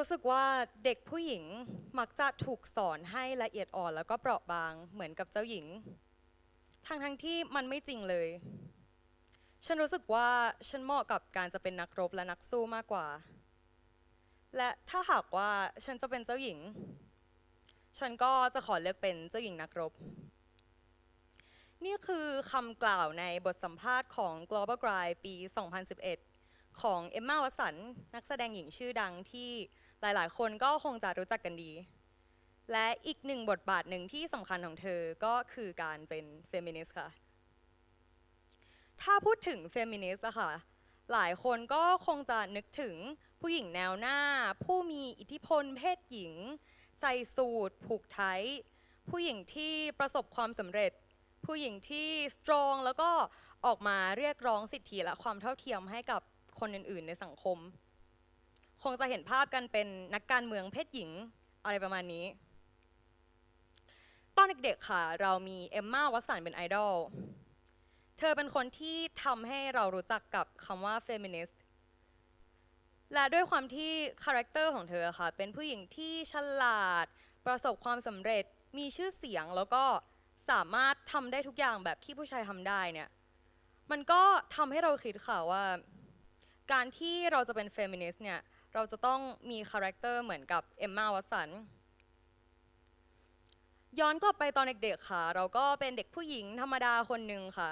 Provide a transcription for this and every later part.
รู้สึกว่าเด็กผู้หญิงมักจะถูกสอนให้ละเอียดอ่อนแล้วก็เปราะบางเหมือนกับเจ้าหญิง ทั้งทั้งๆที่มันไม่จริงเลย ฉันรู้สึกว่าฉันเหมาะกับการจะเป็นนักรบและนักสู้มากกว่า และถ้าหากว่าฉันจะเป็นเจ้าหญิง ฉันก็จะขอเลือกเป็นเจ้าหญิงนักรบ นี่คือคำกล่าวในบทสัมภาษณ์ของ Global Guide ปี 2011ของเอมมาวัสันนักแสดงหญิงชื่อดังที่ หลายๆ คนก็คงจะรู้จักกันดี และอีกหนึ่งบทบาทหนึ่งที่สำคัญของเธอก็คือการเป็นเฟมินิสต์ค่ะ ถ้าพูดถึงเฟมินิสต์อะค่ะ หลายคนก็คงจะนึกถึงผู้หญิงแนวหน้า ผู้มีอิทธิพลเพศหญิง ใส่สูทผูกไทยผู้หญิงที่ประสบความสำเร็จ ผู้หญิงที่สตรองแล้วก็ออกมาเรียกร้องสิทธิและความเท่าเทียมให้กับคนอื่นๆ ในสังคม คงจะเห็นภาพกันเป็นนักการเมืองเพศหญิงอะไรประมาณนี้ ตอนเด็กๆค่ะ เรามีเอมมาวัสันเป็นไอดอล เธอเป็นคนที่ทำให้เรารู้จักกับคำว่าเฟมินิสต์ และด้วยความที่คาแรคเตอร์ของเธอค่ะ เป็นผู้หญิงที่ฉลาด ประสบความสำเร็จ มีชื่อเสียงแล้วก็สามารถทำได้ทุกอย่างแบบที่ผู้ชายทำได้เนี่ย มันก็ทำให้เราคิดค่ะว่า การที่เราจะเป็นเฟมินิสต์เนี่ย เราจะต้องมีคาแรคเตอร์เหมือนกับเอมมาวัสันย้อนกลับไปตอนเด็กๆค่ะ เราก็เป็นเด็กผู้หญิงธรรมดาคนหนึ่งค่ะ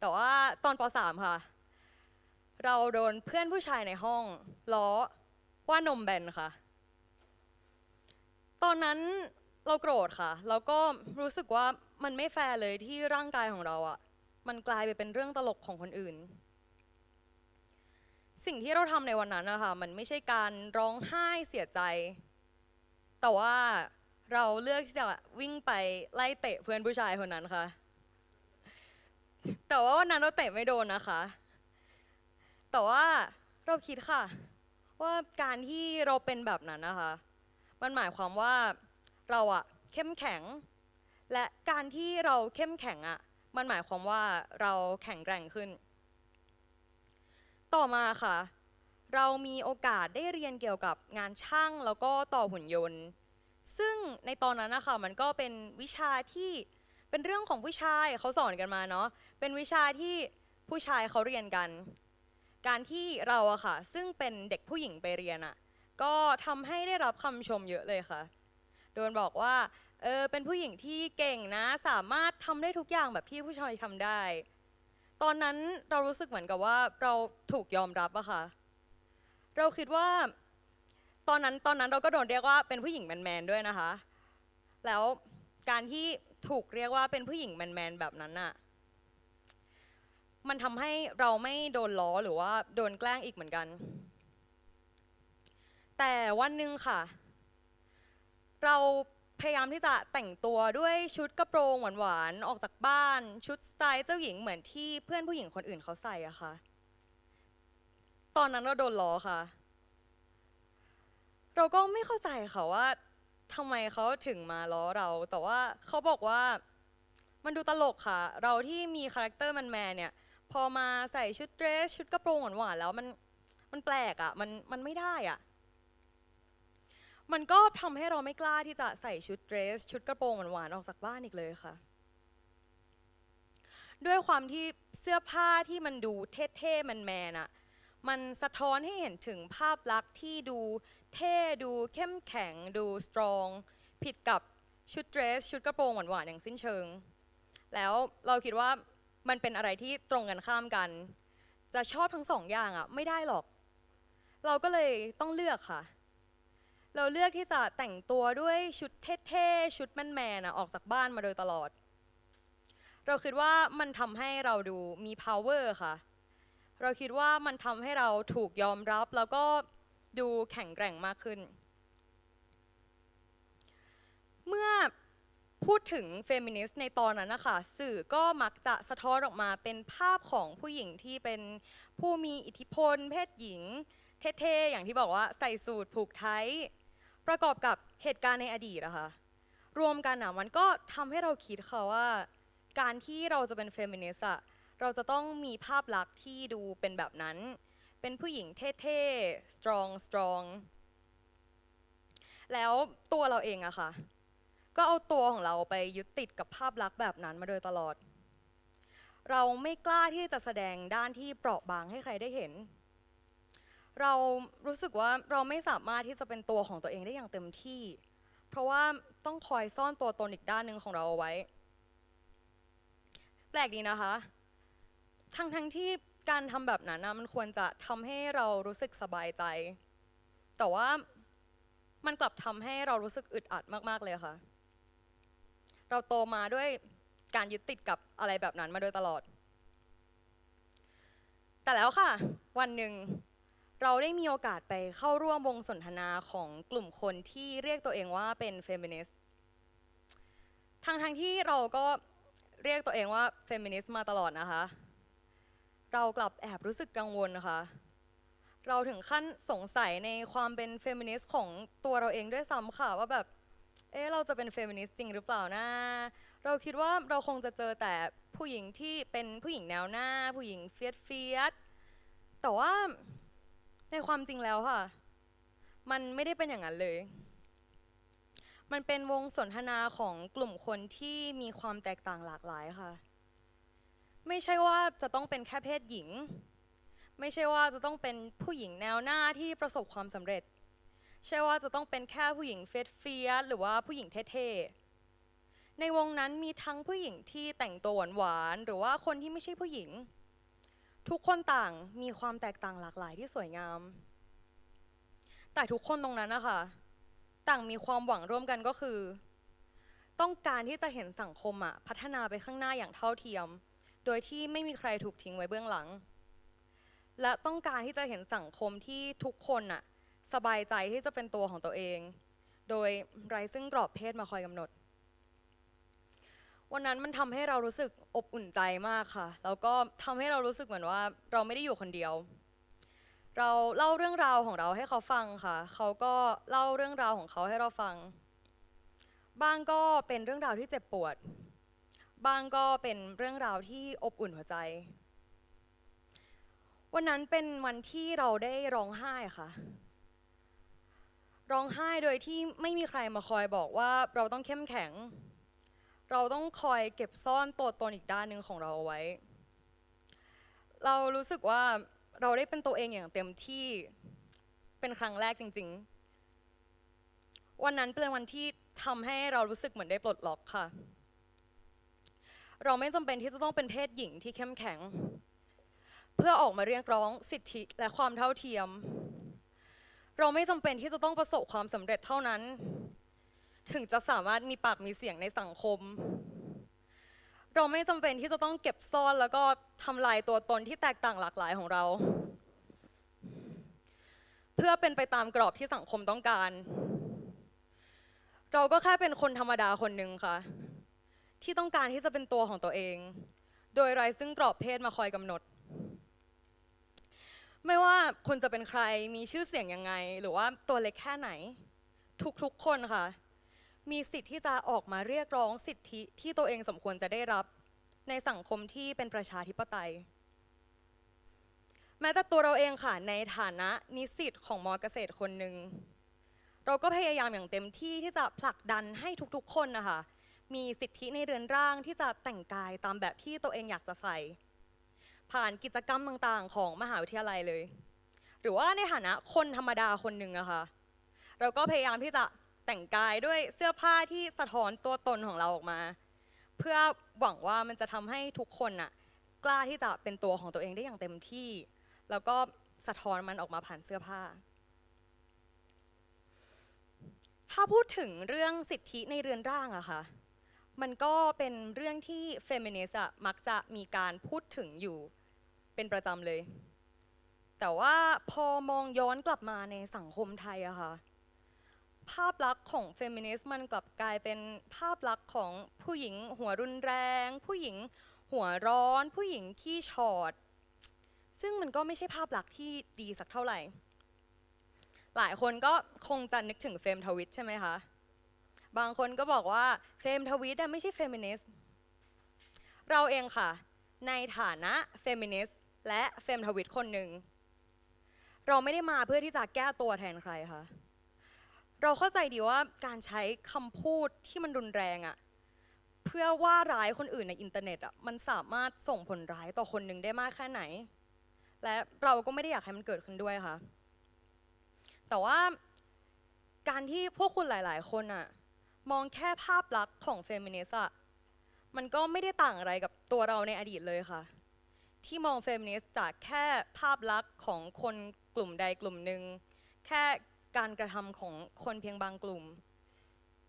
แต่ว่าตอนป .3 ค่ะ เราโดนเพื่อนผู้ชายในห้องล้อว่านมแบนค่ะ ตอนนั้นเราโกรธค่ะ แล้วก็รู้สึกว่ามันไม่แฟร์เลยที่ร่างกายของเราอะ่ะ มันกลายไปเป็นเรื่องตลกของคนอื่น สิ่งที่เราทำในวันนั้นนะคะมันไม่ใช่การร้องไห้เสียใจ แต่ว่าเราเลือกที่จะวิ่งไปไล่เตะเพื่อนผู้ชายคนนั้นค่ะ แต่ว่าวันนั้นเราเตะไม่โดนนะคะ แต่ว่าเราคิดค่ะ ว่าการที่เราเป็นแบบนั้นนะคะ มันหมายความว่าเราอะเข้มแข็ง และการที่เราเข้มแข็งอะมันหมายความว่าเราแข็งแกร่งขึ้น ต่อมาค่ะ เรามีโอกาสได้เรียนเกี่ยวกับงานช่างแล้วก็ต่อหุ่นยนต์ ซึ่งในตอนนั้นนะคะมันก็เป็นวิชาที่เป็นเรื่องของผู้ชายเขาสอนกันมาเนาะเป็นวิชาที่ผู้ชายเขาเรียนกัน การที่เราอะค่ะ ซึ่งเป็นเด็กผู้หญิงไปเรียนอะก็ทำให้ได้รับคำชมเยอะเลยค่ะ โดนบอกว่าเออเป็นผู้หญิงที่เก่งนะ สามารถทำได้ทุกอย่างแบบที่ผู้ชายทำได้ ตอนนั้นเรารู้สึกเหมือนกับว่าเราถูกยอมรับอะค่ะ เราคิดว่า ตอนนั้นตอนนั้นเราก็โดนเรียกว่าเป็นผู้หญิงแมนๆด้วยนะคะ แล้วการที่ถูกเรียกว่าเป็นผู้หญิงแมนๆแบบนั้นอะมันทำให้เราไม่โดนล้อหรือว่าโดนแกล้งอีกเหมือนกัน แต่วันหนึ่งค่ะ เรา พยายามที่จะแต่งตัวด้วยชุดกระโปรงหวานๆออกจากบ้าน ชุดสไตล์เจ้าหญิงเหมือนที่เพื่อนผู้หญิงคนอื่นเขาใส่อะค่ะ ตอนนั้นเราโดนล้อค่ะ เราก็ไม่เข้าใจค่ะว่าทำไมเขาถึงมาล้อเรา แต่ว่าเขาบอกว่ามันดูตลกค่ะ เราที่มีคาแรคเตอร์มันแมนเนี่ย พอมาใส่ชุดเดรส ชุดกระโปรงหวานๆแล้วมันมันแปลกอะ่ะมันมันไม่ได้อะ่ะ มันก็ทำให้เราไม่กล้าที่จะใส่ชุดเดรส ชุดกระโปรงหวานๆออกจากบ้านอีกเลยค่ะ ด้วยความที่เสื้อผ้าที่มันดูเท่ๆมันแมนอะมันสะท้อนให้เห็นถึงภาพลักษณ์ที่ดูเท่ดูเข้มแข็งดูสตรอง ผิดกับชุดเดรส ชุดกระโปรงหวานๆอย่างสิ้นเชิง แล้วเราคิดว่ามันเป็นอะไรที่ตรงกันข้ามกัน จะชอบทั้งสองอย่างอะไม่ได้หรอก เราก็เลยต้องเลือกค่ะ เราเลือกที่จะแต่งตัวด้วยชุดเท่ๆ ชุดแมนๆอะออกจากบ้านมาโดยตลอด เราคิดว่ามันทำให้เราดูมี power ค่ะ เราคิดว่ามันทำให้เราถูกยอมรับแล้วก็ดูแข็งแกร่งมากขึ้น เมื่อพูดถึงเฟมินิสต์ในตอนนั้นนะคะสื่อก็มักจะสะท้อนออกมาเป็นภาพของผู้หญิงที่เป็นผู้มีอิทธิพล เพศหญิง เท่ๆ อย่างที่บอกว่าใส่สูทผูกไทยประกอบกับเหตุการณ์ในอดีตอะคะ รวมกันอะมันก็ทำให้เราคิดค่ะว่า การที่เราจะเป็นเฟมินิสต์อะเราจะต้องมีภาพลักษณ์ที่ดูเป็นแบบนั้น เป็นผู้หญิงเท่ๆ strong strong แล้วตัวเราเองอะค่ะ ก็เอาตัวของเราไปยึดติดกับภาพลักษณ์แบบนั้นมาโดยตลอด เราไม่กล้าที่จะแสดงด้านที่เปราะบางให้ใครได้เห็น เรารู้สึกว่าเราไม่สามารถที่จะเป็นตัวของตัวเองได้อย่างเต็มที่ เพราะว่าต้องคอยซ่อนตัวตนอีกด้านหนึ่งของเราเอาไว้ แปลกดีนะคะ ทั้งทั้งที่การทำแบบนั้นนะมันควรจะทำให้เรารู้สึกสบายใจ แต่ว่ามันกลับทำให้เรารู้สึกอึดอัดมากๆเลยค่ะ เราโตมาด้วยการยึดติดกับอะไรแบบนั้นมาโดยตลอด แต่แล้วค่ะ วันหนึ่ง เราได้มีโอกาสไปเข้าร่วมวงสนทนาของกลุ่มคนที่เรียกตัวเองว่าเป็นเฟมินิสต์ทั้งทั้งๆที่เราก็เรียกตัวเองว่าเฟมินิสต์มาตลอดนะคะ เรากลับแอบรู้สึกกังวลนะคะ เราถึงขั้นสงสัยในความเป็นเฟมินิสต์ของตัวเราเองด้วยซ้ำค่ะว่าแบบ เอ๊ะเราจะเป็นเฟมินิสต์จริงหรือเปล่านะ เราคิดว่าเราคงจะเจอแต่ผู้หญิงที่เป็นผู้หญิงแนวหน้า ผู้หญิงเฟียสเฟียสแต่ว่า ในความจริงแล้วค่ะ มันไม่ได้เป็นอย่างนั้นเลย มันเป็นวงสนทนาของกลุ่มคนที่มีความแตกต่างหลากหลายค่ะ ไม่ใช่ว่าจะต้องเป็นแค่เพศหญิง ไม่ใช่ว่าจะต้องเป็นผู้หญิงแนวหน้าที่ประสบความสำเร็จ ใช่ว่าจะต้องเป็นแค่ผู้หญิงเฟสเฟียสหรือว่าผู้หญิงเท่ๆในวงนั้นมีทั้งผู้หญิงที่แต่งตัวหวานๆหรือว่าคนที่ไม่ใช่ผู้หญิง ทุกคนต่างมีความแตกต่างหลากหลายที่สวยงาม แต่ทุกคนตรงนั้นนะคะ ต่างมีความหวังร่วมกันก็คือ ต้องการที่จะเห็นสังคมอะพัฒนาไปข้างหน้าอย่างเท่าเทียม โดยที่ไม่มีใครถูกทิ้งไว้เบื้องหลัง และต้องการที่จะเห็นสังคมที่ทุกคนอะสบายใจที่จะเป็นตัวของตัวเอง โดยไร้ซึ่งกรอบเพศมาคอยกำหนด วันนั้นมันทำให้เรารู้สึกอบอุ่นใจมากค่ะ แล้วก็ทำให้เรารู้สึกเหมือนว่าเราไม่ได้อยู่คนเดียว เราเล่าเรื่องราวของเราให้เขาฟังค่ะ เขาก็เล่าเรื่องราวของเขาให้เราฟัง บ้างก็เป็นเรื่องราวที่เจ็บปวด บ้างก็เป็นเรื่องราวที่อบอุ่นหัวใจ วันนั้นเป็นวันที่เราได้ร้องไห้ค่ะ ร้องไห้โดยที่ไม่มีใครมาคอยบอกว่าเราต้องเข้มแข็ง เราต้องคอยเก็บซ่อนตัวตนอีกด้านหนึ่งของเราเอาไว้ เรารู้สึกว่าเราได้เป็นตัวเองอย่างเต็มที่เป็นครั้งแรกจริง ๆ วันนั้นเป็นวันที่ทำให้เรารู้สึกเหมือนได้ปลดล็อกค่ะ เราไม่จำเป็นที่จะต้องเป็นเพศหญิงที่เข้มแข็ง เพื่อออกมาเรียกร้องสิทธิและความเท่าเทียม เราไม่จำเป็นที่จะต้องประสบความสำเร็จเท่านั้น ถึงจะสามารถมีปากมีเสียงในสังคม เราไม่จำเป็นที่จะต้องเก็บซ่อนแล้วก็ทำลายตัวตนที่แตกต่างหลากหลายของเรา เพื่อเป็นไปตามกรอบที่สังคมต้องการ เราก็แค่เป็นคนธรรมดาคนหนึ่งค่ะ ที่ต้องการที่จะเป็นตัวของตัวเอง โดยไร้ซึ่งกรอบเพศมาคอยกำหนดไม่ว่าคุณจะเป็นใครมีชื่อเสียงยังไง หรือว่าตัวเล็กแค่ไหน ทุกๆคนค่ะ มีสิทธิ์ที่จะออกมาเรียกร้องสิทธิที่ตัวเองสมควรจะได้รับ ในสังคมที่เป็นประชาธิปไตย แม้แต่ตัวเราเองค่ะในฐานะนิสิตของมอเกษตรคนหนึ่งเราก็พยายามอย่างเต็มที่ที่จะผลักดันให้ทุกๆ คนนะคะมีสิทธิในเรือนร่างที่จะแต่งกายตามแบบที่ตัวเองอยากจะใส่ผ่านกิจกรรมต่างๆ ของมหาวิทยาลัยเลย หรือว่าในฐานะคนธรรมดาคนหนึ่งอะค่ะเราก็พยายามที่จะ แต่งกายด้วยเสื้อผ้าที่สะท้อนตัวตนของเราออกมา เพื่อหวังว่ามันจะทำให้ทุกคนน่ะกล้าที่จะเป็นตัวของตัวเองได้อย่างเต็มที่ แล้วก็สะท้อนมันออกมาผ่านเสื้อผ้า ถ้าพูดถึงเรื่องสิทธิในเรือนร่างอะค่ะ มันก็เป็นเรื่องที่เฟมินิสต์มักจะมีการพูดถึงอยู่เป็นประจำเลย แต่ว่าพอมองย้อนกลับมาในสังคมไทยอะค่ะ ภาพลักษณ์ของเฟมินิสต์มันกลับกลายเป็นภาพลักษณ์ของผู้หญิงหัวรุนแรง ผู้หญิงหัวร้อน ผู้หญิงขี้ฉอด ซึ่งมันก็ไม่ใช่ภาพลักษณ์ที่ดีสักเท่าไหร่ หลายคนก็คงจะนึกถึงเฟมทวิตใช่ไหมคะ บางคนก็บอกว่าเฟมทวิตไม่ใช่เฟมินิสต์เราเองค่ะ ในฐานะเฟมินิสต์และเฟมทวิตคนหนึ่งเราไม่ได้มาเพื่อที่จะแก้ตัวแทนใครค่ะ เราเข้าใจดีว่าการใช้คำพูดที่มันรุนแรงอะเพื่อว่าร้ายคนอื่นในอินเทอร์เน็ตอะมันสามารถส่งผลร้ายต่อคนหนึ่งได้มากแค่ไหน และเราก็ไม่ได้อยากให้มันเกิดขึ้นด้วยค่ะ แต่ว่าการที่พวกคุณหลาย ๆ คนอะมองแค่ภาพลักษณ์ของเฟมินิสต์อะมันก็ไม่ได้ต่างอะไรกับตัวเราในอดีตเลยค่ะ ที่มองเฟมินิสต์จากแค่ภาพลักษณ์ของคนกลุ่มใดกลุ่มหนึ่งแค่ การกระทำของคนเพียงบางกลุ่ม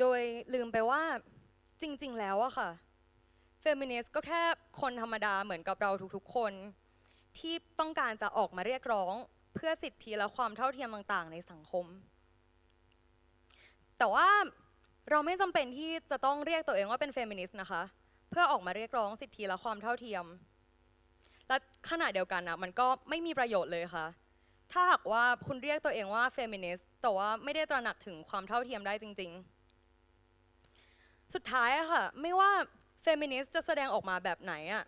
โดยลืมไปว่าจริง ๆ แล้วอะค่ะเฟมินิสต์ก็แค่คนธรรมดาเหมือนกับเราทุกๆ คน ที่ต้องการจะออกมาเรียกร้อง เพื่อสิทธิและความเท่าเทียมต่าง ๆ ในสังคม แต่ว่าเราไม่จำเป็นที่จะต้องเรียกตัวเองว่าเป็นเฟมินิสต์นะคะ เพื่อออกมาเรียกร้องสิทธิและความเท่าเทียม และขณะเดียวกันนะมันก็ไม่มีประโยชน์เลยค่ะ ถ้าหากว่าคุณเรียกตัวเองว่าเฟมินิสต์แต่ว่าไม่ได้ตระหนักถึงความเท่าเทียมได้จริง ๆ สุดท้ายอะค่ะ ไม่ว่าเฟมินิสต์จะแสดงออกมาแบบไหนอะ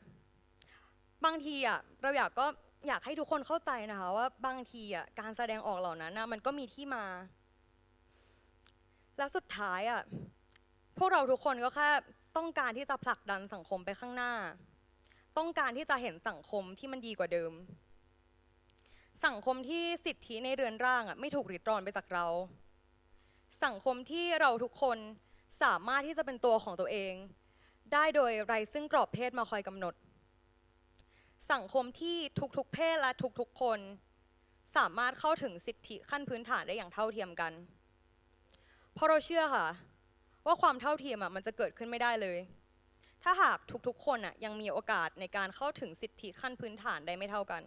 บางทีอะเราอยากก็อยากให้ทุกคนเข้าใจนะคะว่าบางทีอะการแสดงออกเหล่านั้นนะมันก็มีที่มา และสุดท้ายอะพวกเราทุกคนก็แค่ต้องการที่จะผลักดันสังคมไปข้างหน้า ต้องการที่จะเห็นสังคมที่มันดีกว่าเดิม สังคมที่สิทธิในเรือนร่างอะไม่ถูกริดรอนไปจากเรา สังคมที่เราทุกคนสามารถที่จะเป็นตัวของตัวเอง ได้โดยไรซึ่งกรอบเพศมาคอยกำหนด สังคมที่ทุกๆเพศและทุกๆคน สามารถเข้าถึงสิทธิขั้นพื้นฐานได้อย่างเท่าเทียมกัน เพราะเราเชื่อค่ะ ว่าความเท่าเทียมอะมันจะเกิดขึ้นไม่ได้เลย ถ้าหากทุกๆคนอะยังมีโอกาสในการเข้าถึงสิทธิขั้นพื้นฐานได้ไม่เท่ากัน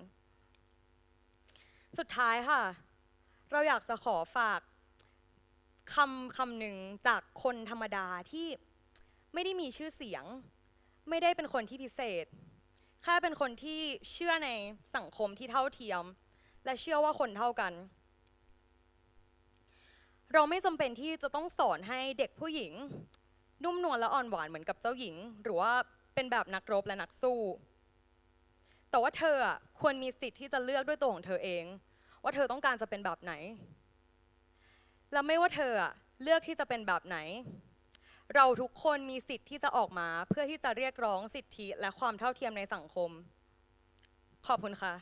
สุดท้ายค่ะ เราอยากจะขอฝากคำคำหนึ่งจากคนธรรมดาที่ไม่ได้มีชื่อเสียง ไม่ได้เป็นคนที่พิเศษ แค่เป็นคนที่เชื่อในสังคมที่เท่าเทียม และเชื่อว่าคนเท่ากัน เราไม่จำเป็นที่จะต้องสอนให้เด็กผู้หญิง นุ่มนวลและอ่อนหวานเหมือนกับเจ้าหญิง หรือว่าเป็นแบบนักรบและนักสู้ แต่ว่าเธออะควรมีสิทธิ์ที่จะเลือกด้วยตัวของเธอเอง ว่าเธอต้องการจะเป็นแบบไหน และไม่ว่าเธออะเลือกที่จะเป็นแบบไหน เราทุกคนมีสิทธิ์ที่จะออกมาเพื่อที่จะเรียกร้องสิทธิและความเท่าเทียมในสังคม ขอบคุณค่ะ